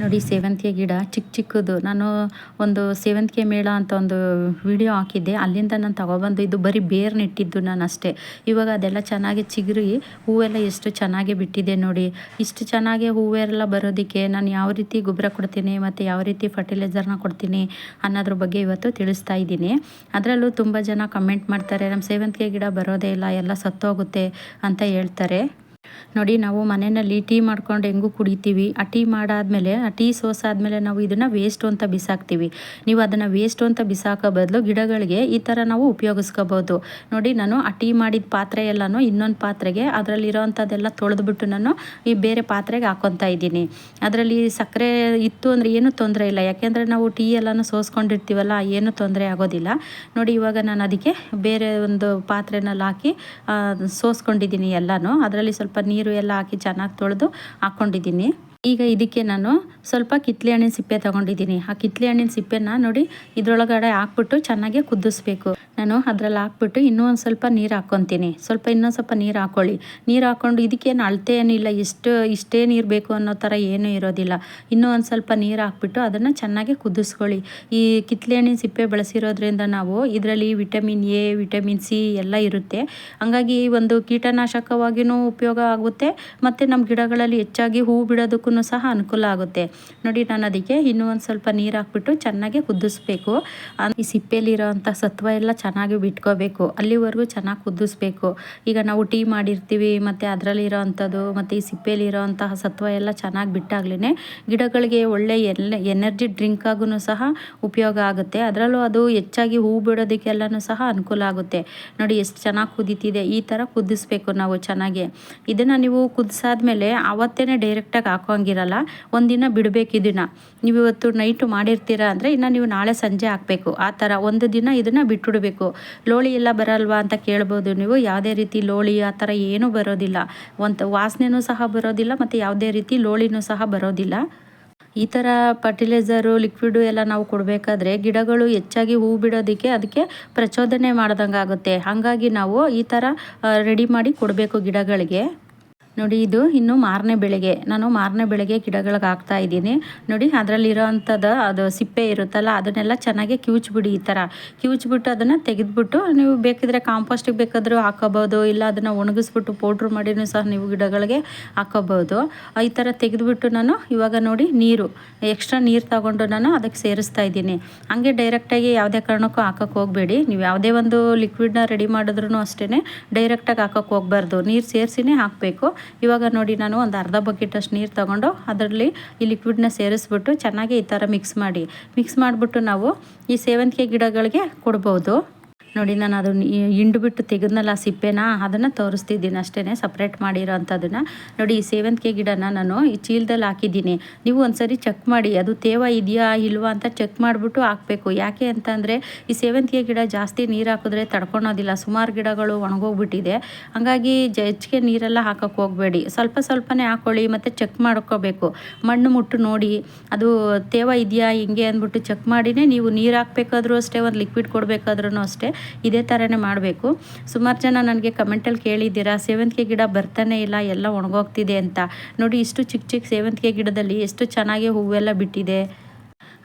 ನೋಡಿ ಸೇವಂತಿಗೆ ಗಿಡ ಚಿಕ್ಕ ಚಿಕ್ಕದು. ನಾನು ಒಂದು ಸೇವಂತಿಗೆ ಮೇಳ ಅಂತ ಒಂದು ವಿಡಿಯೋ ಹಾಕಿದ್ದೆ. ಅಲ್ಲಿಂದ ನಾನು ತಗೊಬಂದು ಇದು ಬರೀ ಬೇರ್ ನೆಟ್ಟಿದ್ದು ನಾನು ಅಷ್ಟೇ. ಇವಾಗ ಅದೆಲ್ಲ ಚೆನ್ನಾಗಿ ಚಿಗುರಿ, ಹೂವೆಲ್ಲ ಎಷ್ಟು ಚೆನ್ನಾಗಿ ಬಿಟ್ಟಿದೆ ನೋಡಿ. ಇಷ್ಟು ಚೆನ್ನಾಗಿ ಹೂವೆಲ್ಲ ಬರೋದಕ್ಕೆ ನಾನು ಯಾವ ರೀತಿ ಗೊಬ್ಬರ ಕೊಡ್ತೀನಿ ಮತ್ತು ಯಾವ ರೀತಿ ಫರ್ಟಿಲೈಸರ್ನ ಕೊಡ್ತೀನಿ ಅನ್ನೋದ್ರ ಬಗ್ಗೆ ಇವತ್ತು ತಿಳಿಸ್ತಾ ಇದ್ದೀನಿ. ಅದರಲ್ಲೂ ತುಂಬ ಜನ ಕಮೆಂಟ್ ಮಾಡ್ತಾರೆ ನಮ್ಮ ಸೇವಂತಿಗೆ ಗಿಡ ಬರೋದೇ ಇಲ್ಲ, ಎಲ್ಲ ಸತ್ತೋಗುತ್ತೆ ಅಂತ ಹೇಳ್ತಾರೆ. ನೋಡಿ, ನಾವು ಮನೆಯಲ್ಲಿ ಟೀ ಮಾಡ್ಕೊಂಡು ಹೆಂಗೂ ಕುಡಿತೀವಿ. ಆ ಟೀ ಮಾಡಾದ್ಮೇಲೆ, ಆ ಟೀ ಸೋಸಾದ್ಮೇಲೆ ನಾವು ಇದನ್ನು ವೇಸ್ಟು ಅಂತ ಬಿಸಾಕ್ತೀವಿ. ನೀವು ಅದನ್ನು ವೇಸ್ಟು ಅಂತ ಬಿಸಾಕೋ ಬದಲು ಗಿಡಗಳಿಗೆ ಈ ಥರ ನಾವು ಉಪಯೋಗಿಸ್ಕೋಬೋದು. ನೋಡಿ, ನಾನು ಆ ಟೀ ಮಾಡಿದ ಪಾತ್ರೆ ಎಲ್ಲನೂ ಇನ್ನೊಂದು ಪಾತ್ರೆಗೆ ಅದರಲ್ಲಿರೋ ಅಂಥದ್ದೆಲ್ಲ ತೊಳೆದ್ಬಿಟ್ಟು ನಾನು ಈ ಬೇರೆ ಪಾತ್ರೆಗೆ ಹಾಕೊತಾ ಇದ್ದೀನಿ. ಅದರಲ್ಲಿ ಸಕ್ಕರೆ ಇತ್ತು ಅಂದರೆ ಏನೂ ತೊಂದರೆ ಇಲ್ಲ. ಯಾಕೆಂದರೆ ನಾವು ಟೀ ಎಲ್ಲನೂ ಸೋಸ್ಕೊಂಡಿರ್ತೀವಲ್ಲ, ಏನೂ ತೊಂದರೆ ಆಗೋದಿಲ್ಲ. ನೋಡಿ, ಇವಾಗ ನಾನು ಅದಕ್ಕೆ ಬೇರೆ ಒಂದು ಪಾತ್ರೆನಲ್ಲಿ ಹಾಕಿ ಸೋಸ್ಕೊಂಡಿದ್ದೀನಿ ಎಲ್ಲನೂ. ಅದರಲ್ಲಿ ಸ್ವಲ್ಪ ನೀರು ಎಲ್ಲ ಹಾಕಿ ಚೆನ್ನಾಗಿ ತೊಳೆದು ಹಾಕ್ಕೊಂಡಿದ್ದೀನಿ ಈಗ ಇದಕ್ಕೆ ನಾನು ಸ್ವಲ್ಪ ಕಿತ್ಲೆ ಹಣ್ಣಿನ ಸಿಪ್ಪೆ ತಗೊಂಡಿದ್ದೀನಿ. ಆ ಕಿತ್ಲೆ ಹಣ್ಣಿನ ಸಿಪ್ಪೆನ ನೋಡಿ ಇದರೊಳಗಡೆ ಹಾಕ್ಬಿಟ್ಟು ಚೆನ್ನಾಗಿ ಕುದಿಸ್ಬೇಕು. ನಾನು ಅದ್ರಲ್ಲಿ ಹಾಕ್ಬಿಟ್ಟು ಇನ್ನೂ ಒಂದು ಸ್ವಲ್ಪ ನೀರು ಹಾಕ್ಕೊತೀನಿ ಸ್ವಲ್ಪ ಇನ್ನೊಂದು ಸ್ವಲ್ಪ ನೀರು ಹಾಕ್ಕೊಳ್ಳಿ ನೀರು ಹಾಕ್ಕೊಂಡು ಇದಕ್ಕೇನು ಅಳತೆ ಏನಿಲ್ಲ. ಇಷ್ಟು, ಇಷ್ಟೇ ನೀರು ಬೇಕು ಅನ್ನೋ ಥರ ಏನೂ ಇರೋದಿಲ್ಲ. ಇನ್ನೂ ಒಂದು ಸ್ವಲ್ಪ ನೀರು ಹಾಕ್ಬಿಟ್ಟು ಅದನ್ನು ಚೆನ್ನಾಗಿ ಕುದಿಸ್ಕೊಳ್ಳಿ. ಈ ಕಿತ್ಲೆ ಹಣ್ಣಿನ ಸಿಪ್ಪೆ ಬಳಸಿರೋದ್ರಿಂದ ನಾವು ಇದರಲ್ಲಿ ವಿಟಮಿನ್ ಎ, ವಿಟಮಿನ್ ಸಿ ಎಲ್ಲ ಇರುತ್ತೆ. ಹಂಗಾಗಿ ಒಂದು ಕೀಟನಾಶಕವಾಗಿಯೂ ಉಪಯೋಗ ಆಗುತ್ತೆ. ಮತ್ತು ನಮ್ಮ ಗಿಡಗಳಲ್ಲಿ ಹೆಚ್ಚಾಗಿ ಹೂ ಬಿಡೋದಕ್ಕೂ ಸಹ ಅನುಕೂಲ ಆಗುತ್ತೆ. ನೋಡಿ, ನಾನು ಅದಕ್ಕೆ ಇನ್ನೂ ಒಂದು ಸ್ವಲ್ಪ ನೀರು ಹಾಕ್ಬಿಟ್ಟು ಚೆನ್ನಾಗಿ ಕುದಿಸ್ಬೇಕು. ಈ ಸಿಪ್ಪೆಲಿರೋ ಸತ್ವ ಎಲ್ಲ ಚೆನ್ನಾಗಿ ಬಿಟ್ಕೋಬೇಕು. ಅಲ್ಲಿವರೆಗೂ ಚೆನ್ನಾಗಿ ಕುದಿಸ್ಬೇಕು. ಈಗ ನಾವು ಟೀ ಮಾಡಿರ್ತೀವಿ, ಮತ್ತು ಅದರಲ್ಲಿರೋ ಅಂಥದ್ದು ಮತ್ತು ಈ ಸಿಪ್ಪೆಲಿರೋ ಅಂತಹ ಸತ್ವ ಎಲ್ಲ ಚೆನ್ನಾಗಿ ಬಿಟ್ಟಾಗ್ಲೇ ಗಿಡಗಳಿಗೆ ಒಳ್ಳೆ ಎಲ್ಲ ಎನರ್ಜಿ ಡ್ರಿಂಕ್ ಆಗೂ ಸಹ ಉಪಯೋಗ ಆಗುತ್ತೆ. ಅದರಲ್ಲೂ ಅದು ಹೆಚ್ಚಾಗಿ ಹೂ ಬಿಡೋದಕ್ಕೆಲ್ಲನೂ ಸಹ ಅನುಕೂಲ ಆಗುತ್ತೆ. ನೋಡಿ, ಎಷ್ಟು ಚೆನ್ನಾಗಿ ಕುದೀತಿದೆ. ಈ ಥರ ಕುದಿಸ್ಬೇಕು ನಾವು ಚೆನ್ನಾಗಿ. ಇದನ್ನು ನೀವು ಕುದಿಸಾದ್ಮೇಲೆ ಆವತ್ತೇ ಡೈರೆಕ್ಟಾಗಿ ಹಾಕೋ ಹಂಗಿರಲ್ಲ ಒಂದಿನ ಬಿಡಬೇಕು ಇದನ್ನು ನೀವು ಇವತ್ತು ನೈಟು ಮಾಡಿರ್ತೀರ ಅಂದರೆ ಇನ್ನು ನೀವು ನಾಳೆ ಸಂಜೆ ಹಾಕಬೇಕು. ಆ ಥರ ಒಂದು ದಿನ ಇದನ್ನು ಬಿಟ್ಟುಬಿಡಬೇಕು ಲೋಳಿ ಎಲ್ಲ ಬರಲ್ವಾ ಅಂತ ಕೇಳ್ಬೋದು ನೀವು. ಯಾವುದೇ ರೀತಿ ಲೋಳಿ, ಆ ಥರ ಏನೂ ಬರೋದಿಲ್ಲ. ಒಂದು ವಾಸನೆನೂ ಸಹ ಬರೋದಿಲ್ಲ ಮತ್ತು ಯಾವುದೇ ರೀತಿ ಲೋಳಿನೂ ಸಹ ಬರೋದಿಲ್ಲ. ಈ ಥರ ಫರ್ಟಿಲೈಸರು ಲಿಕ್ವಿಡು ಎಲ್ಲ ನಾವು ಕೊಡಬೇಕಾದ್ರೆ ಗಿಡಗಳು ಹೆಚ್ಚಾಗಿ ಹೂ ಬಿಡೋದಕ್ಕೆ ಅದಕ್ಕೆ ಪ್ರಚೋದನೆ ಮಾಡ್ದಂಗೆ ಆಗುತ್ತೆ ಹಾಗಾಗಿ ನಾವು ಈ ಥರ ರೆಡಿ ಮಾಡಿ ಕೊಡಬೇಕು ಗಿಡಗಳಿಗೆ. ನೋಡಿ, ಇದು ಇನ್ನು ಮಾರನೇ ಬೆಳಗ್ಗೆ ನಾನು ಮಾರನೇ ಬೆಳಗ್ಗೆ ಗಿಡಗಳಿಗೆ ಹಾಕ್ತಾ ಇದ್ದೀನಿ. ನೋಡಿ ಅದರಲ್ಲಿರೋ ಅಂಥದ್ದು ಅದು ಸಿಪ್ಪೆ ಇರುತ್ತಲ್ಲ, ಅದನ್ನೆಲ್ಲ ಚೆನ್ನಾಗಿ ಕಿವುಚ್ಬಿಡಿ ಈ ಥರ. ಕಿವುಚ್ಬಿಟ್ಟು ಅದನ್ನು ತೆಗೆದುಬಿಟ್ಟು ನೀವು ಬೇಕಿದ್ರೆ ಕಾಂಪೋಸ್ಟಿಗೆ ಬೇಕಾದರೂ ಹಾಕೋಬೋದು, ಇಲ್ಲ ಅದನ್ನು ಒಣಗಿಸ್ಬಿಟ್ಟು ಪೌಡ್ರ್ ಮಾಡಿನೂ ಸಹ ನೀವು ಗಿಡಗಳಿಗೆ ಹಾಕೋಬೋದು. ಈ ಥರ ತೆಗೆದುಬಿಟ್ಟು ನಾನು ಇವಾಗ ನೋಡಿ ನೀರು, ಎಕ್ಸ್ಟ್ರಾ ನೀರು ತಗೊಂಡು ನಾನು ಅದಕ್ಕೆ ಸೇರಿಸ್ತಾ ಇದ್ದೀನಿ. ಹಂಗೆ ಡೈರೆಕ್ಟಾಗಿ ಯಾವುದೇ ಕಾರಣಕ್ಕೂ ಹಾಕೋಕ್ಕೆ ಹೋಗಬೇಡಿ. ನೀವು ಯಾವುದೇ ಒಂದು ಲಿಕ್ವಿಡ್ನ ರೆಡಿ ಮಾಡಿದ್ರೂ ಅಷ್ಟೇ ಡೈರೆಕ್ಟಾಗಿ ಹಾಕೋಕ್ಕೆ ಹೋಗಬಾರ್ದು. ನೀರು ಸೇರಿಸಿನೇ ಹಾಕಬೇಕು. ಇವಾಗ ನೋಡಿ ನಾನು ಒಂದು ಅರ್ಧ ಬಕೆಟಷ್ಟು ನೀರು ತೊಗೊಂಡು ಅದರಲ್ಲಿ ಈ ಲಿಕ್ವಿಡ್ನ ಸೇರಿಸ್ಬಿಟ್ಟು ಚೆನ್ನಾಗಿ ಈ ಥರ ಮಿಕ್ಸ್ ಮಾಡಿ. ಮಿಕ್ಸ್ ಮಾಡಿಬಿಟ್ಟು ನಾವು ಈ ಸೇವಂತಿಗೆ ಗಿಡಗಳಿಗೆ ಕೊಡ್ಬೋದು. ನೋಡಿ, ನಾನು ಅದು ಹಿಂಡು ಬಿಟ್ಟು ತೆಗೆದ್ನಲ್ಲ ಸಿಪ್ಪೆನ, ಅದನ್ನು ತೋರಿಸ್ತಿದ್ದೀನಿ ಅಷ್ಟೇ ಸಪ್ರೇಟ್ ಮಾಡಿರೋ ಅಂಥದ್ದನ್ನು ನೋಡಿ, ಈ ಸೇವಂತಿಗೆ ಗಿಡನ ನಾನು ಈ ಚೀಲದಲ್ಲಿ ಹಾಕಿದ್ದೀನಿ. ನೀವು ಒಂದ್ಸರಿ ಚೆಕ್ ಮಾಡಿ, ಅದು ತೇವ ಇದೆಯಾ ಇಲ್ವಾ ಅಂತ ಚೆಕ್ ಮಾಡಿಬಿಟ್ಟು ಹಾಕಬೇಕು. ಯಾಕೆ ಅಂತಂದರೆ, ಈ ಸೇವಂತಿಗೆ ಗಿಡ ಜಾಸ್ತಿ ನೀರು ಹಾಕಿದ್ರೆ ತಡ್ಕೊಳೋದಿಲ್ಲ. ಸುಮಾರು ಗಿಡಗಳು ಒಣಗೋಗ್ಬಿಟ್ಟಿದೆ. ಹಾಗಾಗಿ ಹೆಚ್ಚಿಗೆ ನೀರೆಲ್ಲ ಹಾಕೋಕ್ಕೆ ಹೋಗಬೇಡಿ. ಸ್ವಲ್ಪ ಸ್ವಲ್ಪನೇ ಹಾಕ್ಕೊಳ್ಳಿ ಮತ್ತು ಚೆಕ್ ಮಾಡ್ಕೋಬೇಕು. ಮಣ್ಣು ಮುಟ್ಟು ನೋಡಿ, ಅದು ತೇವ ಇದೆಯಾ, ಹಿಂಗೆ ಅಂದ್ಬಿಟ್ಟು ಚೆಕ್ ಮಾಡಿನೇ ನೀವು ನೀರು ಹಾಕಬೇಕಾದ್ರೂ ಅಷ್ಟೇ, ಒಂದು ಲಿಕ್ವಿಡ್ ಕೊಡಬೇಕಾದ್ರೂ ಅಷ್ಟೇ. ಇದೇ ಥರನೇ ಮಾಡಬೇಕು. ಸುಮಾರು ಜನ ನನಗೆ ಕಮೆಂಟಲ್ಲಿ ಕೇಳಿದ್ದೀರಾ, ಸೇವಂತಿಗೆ ಗಿಡ ಬರ್ತಾನೆ ಇಲ್ಲ, ಎಲ್ಲ ಒಣಗೋಗ್ತಿದೆ ಅಂತ. ನೋಡಿ, ಇಷ್ಟು ಚಿಕ್ಕ ಚಿಕ್ಕ ಸೇವಂತಿಗೆ ಗಿಡದಲ್ಲಿ ಎಷ್ಟು ಚೆನ್ನಾಗಿ ಹೂವೆಲ್ಲ ಬಿಟ್ಟಿದೆ.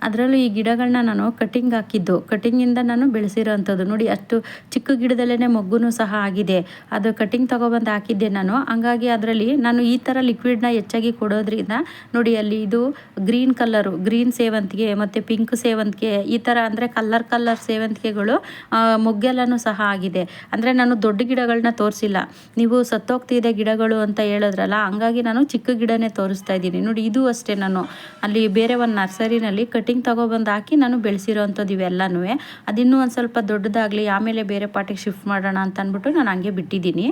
ಅದರಲ್ಲೂ ಈ ಗಿಡಗಳನ್ನ ನಾನು ಕಟಿಂಗ್ ಹಾಕಿದ್ದು. ಕಟಿಂಗಿಂದ ನಾನು ಬೆಳೆಸಿರೋ ಅಂಥದ್ದು ನೋಡಿ, ಅಷ್ಟು ಚಿಕ್ಕ ಗಿಡದಲ್ಲೇ ಮೊಗ್ಗು ಸಹ ಆಗಿದೆ. ಅದು ಕಟಿಂಗ್ ತೊಗೊಬಂದು ಹಾಕಿದ್ದೆ ನಾನು. ಹಂಗಾಗಿ ಅದರಲ್ಲಿ ನಾನು ಈ ಥರ ಲಿಕ್ವಿಡ್ನ ಹೆಚ್ಚಾಗಿ ಕೊಡೋದ್ರಿಂದ ನೋಡಿ, ಅಲ್ಲಿ ಇದು ಗ್ರೀನ್ ಕಲ್ಲರು ಗ್ರೀನ್ ಸೇವಂತಿಗೆ ಮತ್ತು ಪಿಂಕ್ ಸೇವಂತಿಗೆ ಈ ಥರ ಅಂದರೆ ಕಲ್ಲರ್ ಕಲ್ಲರ್ ಸೇವಂತಿಗೆಗಳು ಮೊಗ್ಗೆಲ್ಲನೂ ಸಹ ಆಗಿದೆ. ಅಂದರೆ ನಾನು ದೊಡ್ಡ ಗಿಡಗಳನ್ನ ತೋರಿಸಿಲ್ಲ. ನೀವು ಸತ್ತೋಗ್ತಿದೆ ಗಿಡಗಳು ಅಂತ ಹೇಳಿದ್ರಲ್ಲ, ಹಂಗಾಗಿ ನಾನು ಚಿಕ್ಕ ಗಿಡನೇ ತೋರಿಸ್ತಾ ಇದ್ದೀನಿ. ನೋಡಿ, ಇದು ಅಷ್ಟೇ ನಾನು. ಅಲ್ಲಿ ಬೇರೆ ಒಂದು ನರ್ಸರಿನಲ್ಲಿ ಕಟಿಂಗ್ ಕಟಿಂಗ್ ತೊಗೊಬಂದು ಹಾಕಿ ನಾನು ಬೆಳೆಸಿರೋ ಅಂಥದ್ದು ಇವೆಲ್ಲನೂ. ಅದಿನ್ನೂ ಒಂದು ಸ್ವಲ್ಪ ದೊಡ್ಡದಾಗಲಿ, ಆಮೇಲೆ ಬೇರೆ ಪಾಟಿಗೆ ಶಿಫ್ಟ್ ಮಾಡೋಣ ಅಂತ ಅಂದ್ಬಿಟ್ಟು ನಾನು ಹಂಗೆ ಬಿಟ್ಟಿದ್ದೀನಿ.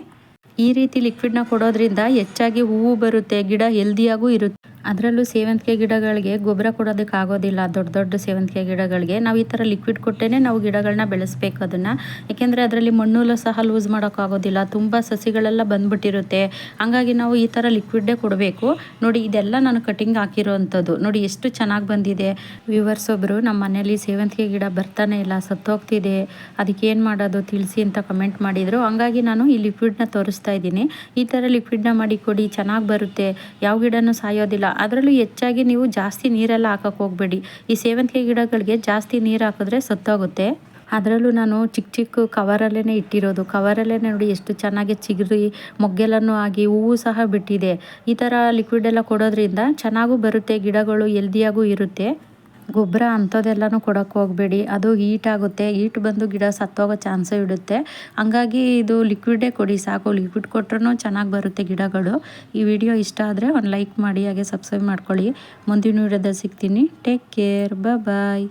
ಈ ರೀತಿ ಲಿಕ್ವಿಡ್ನ ಕೊಡೋದ್ರಿಂದ ಹೆಚ್ಚಾಗಿ ಹೂವು ಬರುತ್ತೆ, ಗಿಡ ಹೆಲ್ದಿಯಾಗೂ ಇರುತ್ತೆ ಅದರಲ್ಲೂ ಸೇವಂತಿಗೆ ಗಿಡಗಳಿಗೆ ಗೊಬ್ಬರ ಕೊಡೋದಕ್ಕೆ ಆಗೋದಿಲ್ಲ. ದೊಡ್ಡ ದೊಡ್ಡ ಸೇವಂತಿಗೆ ಗಿಡಗಳಿಗೆ ನಾವು ಈ ಥರ ಲಿಕ್ವಿಡ್ ಕೊಟ್ಟೇ ನಾವು ಗಿಡಗಳನ್ನ ಬೆಳೆಸ್ಬೇಕು ಅದನ್ನು. ಯಾಕೆಂದರೆ ಅದರಲ್ಲಿ ಮಣ್ಣು ಸಹ ಲೂಸ್ ಮಾಡೋಕ್ಕಾಗೋದಿಲ್ಲ ತುಂಬ ಸಸಿಗಳೆಲ್ಲ ಬಂದ್ಬಿಟ್ಟಿರುತ್ತೆ. ಹಂಗಾಗಿ ನಾವು ಈ ಥರ ಲಿಕ್ವಿಡ್ಡೇ ಕೊಡಬೇಕು. ನೋಡಿ, ಇದೆಲ್ಲ ನಾನು ಕಟಿಂಗ್ ಹಾಕಿರೋವಂಥದ್ದು ನೋಡಿ, ಎಷ್ಟು ಚೆನ್ನಾಗಿ ಬಂದಿದೆ. ವ್ಯೂವರ್ಸ್ ಒಬ್ಬರು ನಮ್ಮ ಮನೇಲಿ ಸೇವಂತಿಗೆ ಗಿಡ ಬರ್ತಾನೆ ಇಲ್ಲ, ಸತ್ತೋಗ್ತಿದೆ. ಅದಕ್ಕೆ ಏನು ಮಾಡೋದು ತಿಳಿಸಿ ಅಂತ ಕಮೆಂಟ್ ಮಾಡಿದರು. ಹಂಗಾಗಿ ನಾನು ಈ ಲಿಕ್ವಿಡ್ನ ತೋರಿಸ್ತಾ ಇದ್ದೀನಿ. ಈ ಥರ ಲಿಕ್ವಿಡ್ನ ಮಾಡಿ ಕೊಡಿ, ಚೆನ್ನಾಗಿ ಬರುತ್ತೆ. ಯಾವ ಗಿಡನೂ ಸಾಯೋದಿಲ್ಲ. ಅದರಲ್ಲೂ ಹೆಚ್ಚಾಗಿ ನೀವು ಜಾಸ್ತಿ ನೀರೆಲ್ಲ ಹಾಕಕ್ಕೆ ಹೋಗಬೇಡಿ. ಈ ಸೇವಂತಿಗೆ ಗಿಡಗಳಿಗೆ ಜಾಸ್ತಿ ನೀರು ಹಾಕಿದ್ರೆ ಸತ್ತೋಗುತ್ತೆ. ಅದರಲ್ಲೂ ನಾನು ಚಿಕ್ಕ ಚಿಕ್ಕ ಕವರಲ್ಲೇ ಇಟ್ಟಿರೋದು. ಕವರಲ್ಲೇ ನೋಡಿ ಎಷ್ಟು ಚೆನ್ನಾಗಿ ಚಿಗುರಿ ಮೊಗ್ಗೆಲನ್ನು ಆಗಿ ಹೂವು ಸಹ ಬಿಟ್ಟಿದೆ. ಈ ಥರ ಲಿಕ್ವಿಡ್ ಎಲ್ಲ ಕೊಡೋದ್ರಿಂದ ಚೆನ್ನಾಗೂ ಬರುತ್ತೆ, ಗಿಡಗಳು ಎಲ್ದಿಯಾಗೂ ಇರುತ್ತೆ. ಗೊಬ್ಬರ ಅಂಥದ್ದೆಲ್ಲನೂ ಕೊಡೋಕ್ಕೆ ಹೋಗಬೇಡಿ. ಅದು ಹೀಟ್ ಆಗುತ್ತೆ. ಹೀಟ್ ಬಂದು ಗಿಡ ಸತ್ತೋಗೋ ಚಾನ್ಸೇ ಇಡುತ್ತೆ. ಹಂಗಾಗಿ ಇದು ಲಿಕ್ವಿಡೇ ಕೊಡಿ ಸಾಕು. ಲಿಕ್ವಿಡ್ ಕೊಟ್ರೂ ಚೆನ್ನಾಗಿ ಬರುತ್ತೆ ಗಿಡಗಳು. ಈ ವಿಡಿಯೋ ಇಷ್ಟ ಆದರೆ ಒಂದು ಲೈಕ್ ಮಾಡಿ, ಹಾಗೆ ಸಬ್ಸ್ಕ್ರೈಬ್ ಮಾಡ್ಕೊಳ್ಳಿ. ಮುಂದಿನ ವಿಡಿಯೋದಲ್ಲಿ ಸಿಗ್ತೀನಿ. Take care bye